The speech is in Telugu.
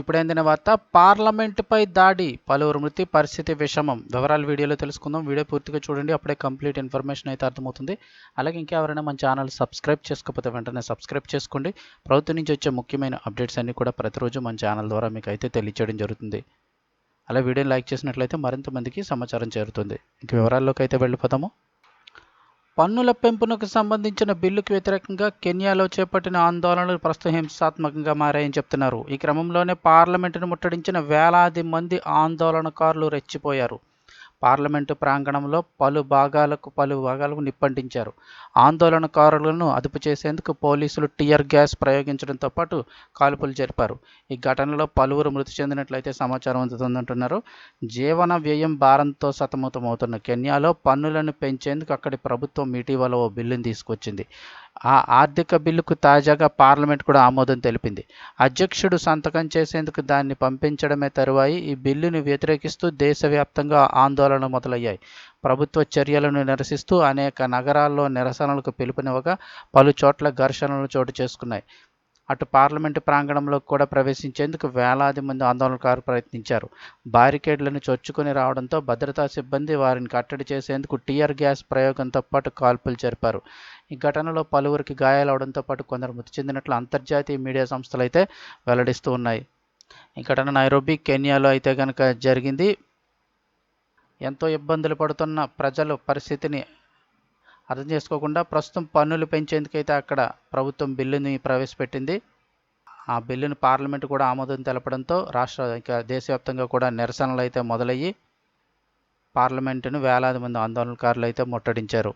ఇప్పుడైందిన వార్త? పార్లమెంటుపై దాడి పలువురు మృతి పరిస్థితి విషమం. వివరాలు వీడియోలో తెలుసుకుందాం. వీడియో పూర్తిగా చూడండి అప్పుడే కంప్లీట్ ఇన్ఫర్మేషన్ అయితే అర్థమవుతుంది. అలాగే ఇంకెవరైనా మన ఛానల్ సబ్స్క్రైబ్ చేసుకోకపోతే వెంటనే సబ్స్క్రైబ్ చేసుకోండి. ప్రభుత్వం నుంచి వచ్చే ముఖ్యమైన అప్డేట్స్ అన్నీ కూడా ప్రతిరోజు మన ఛానల్ ద్వారా మీకు అయితే తెలియచేయడం జరుగుతుంది. అలా వీడియోని లైక్ చేసినట్లయితే మరింత మందికి సమాచారం చేరుతుంది. ఇంక వివరాల్లోకి అయితే వెళ్ళిపోతాము పన్నుల పెంపునకు సంబంధించిన బిల్లుకు వ్యతిరేకంగా కెన్యాలో చేపట్టిన ఆందోళనలు ప్రస్తుతం హింసాత్మకంగా మారాయని చెప్తున్నారు. ఈ క్రమంలోనే పార్లమెంటును ముట్టడించిన వేలాది మంది ఆందోళనకారులు రెచ్చిపోయారు. పార్లమెంటు ప్రాంగణంలో పలు భాగాలకు పలు భాగాలకు నిప్పంటించారు. ఆందోళనకారులను అదుపు చేసేందుకు పోలీసులు టియర్ గ్యాస్ ప్రయోగించడంతో పాటు కాల్పులు జరిపారు. ఈ ఘటనలో పలువురు మృతి చెందినట్లయితే సమాచారం అందుతుందంటున్నారు. జీవన వ్యయం భారంతో సతమతమవుతున్న కెన్యాలో పన్నులను పెంచేందుకు అక్కడి ప్రభుత్వం ఇటీవల ఓ బిల్లును తీసుకొచ్చింది. ఆ ఆర్థిక బిల్లుకు తాజాగా పార్లమెంట్ కూడా ఆమోదం తెలిపింది. అధ్యక్షుడు సంతకం చేసేందుకు దాన్ని పంపించడమే తరువాయి ఈ బిల్లును వ్యతిరేకిస్తూ దేశవ్యాప్తంగా ఆందోళనలు మొదలయ్యాయి. ప్రభుత్వ చర్యలను నిరసిస్తూ అనేక నగరాల్లో నిరసనలకు పిలుపునివ్వగా పలు చోట్ల ఘర్షణలు చోటు చేసుకున్నాయి. అటు పార్లమెంటు ప్రాంగణంలో కూడా ప్రవేశించేందుకు వేలాది మంది ఆందోళనకారులు ప్రయత్నించారు. బారికేడ్లను చొచ్చుకొని రావడంతో భద్రతా సిబ్బంది వారిని కట్టడి చేసేందుకు టీఆర్ గ్యాస్ ప్రయోగంతో పాటు కాల్పులు జరిపారు. ఈ ఘటనలో పలువురికి గాయాలవడంతో పాటు కొందరు మృతి చెందినట్లు అంతర్జాతీయ మీడియా సంస్థలు అయితే వెల్లడిస్తూ ఉన్నాయి. ఈ ఘటన నైరోబీ కెన్యాలో అయితే కనుక జరిగింది. ఎంతో ఇబ్బందులు పడుతున్న ప్రజలు పరిస్థితిని అర్థం చేసుకోకుండా ప్రస్తుతం పన్నులు పెంచేందుకైతే అక్కడ ప్రభుత్వం బిల్లుని ప్రవేశపెట్టింది. ఆ బిల్లును పార్లమెంటు కూడా ఆమోదం తెలపడంతో రాష్ట్ర ఇంకా దేశవ్యాప్తంగా కూడా నిరసనలు అయితే మొదలయ్యి పార్లమెంటును వేలాది మంది ఆందోళనకారులు అయితే ముట్టడించారు.